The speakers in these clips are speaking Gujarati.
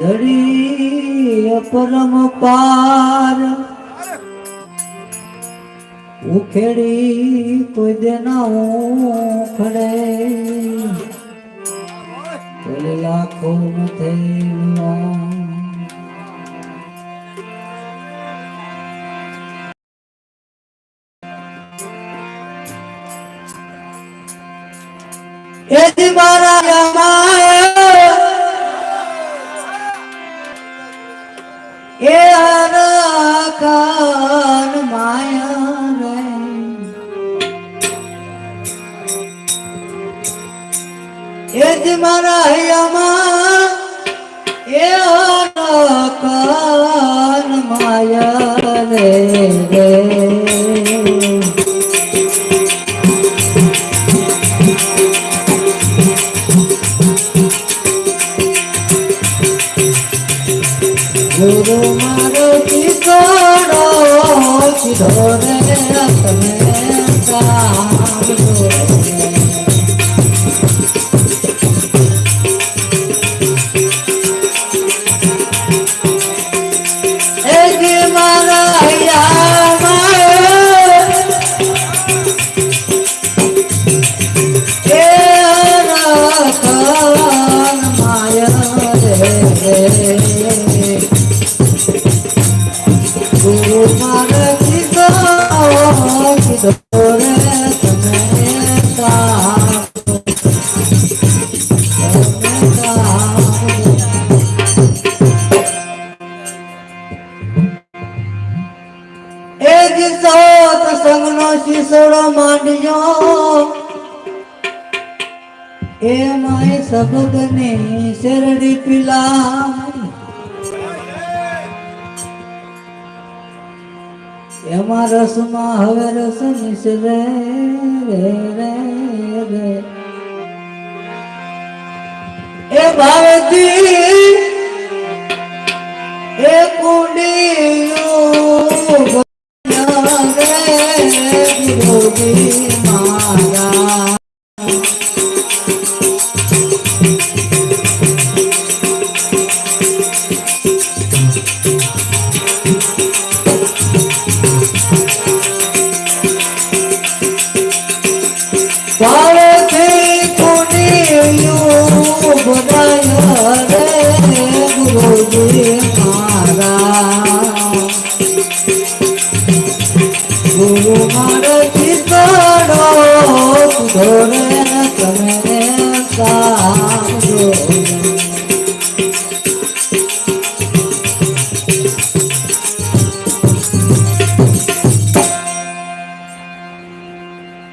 ધરી પરમ પાર. ઉખેડી કોઈ દેના ખડે પેલે લાખો થઈ એ મારા એ કાન માયા રે. એ જ મારા હૈયામાં એ કાન માયા રે. ગુરુ મારો કિશોરો કીધો એ દિશો સંગનો શીસડો માંડ્યો. એ માય શબ્દ ને શેરડી પીલા એમાં રસમાં હવે રસ મિશ્રે રે રે રે. એ ભાવતી ભજન રે ગુરુ મારો ચિતડો ધોરે તમે સાંભળો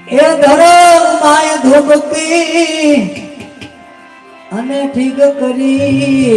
એ ધરો માય ધોબકી અને ઠીક કરી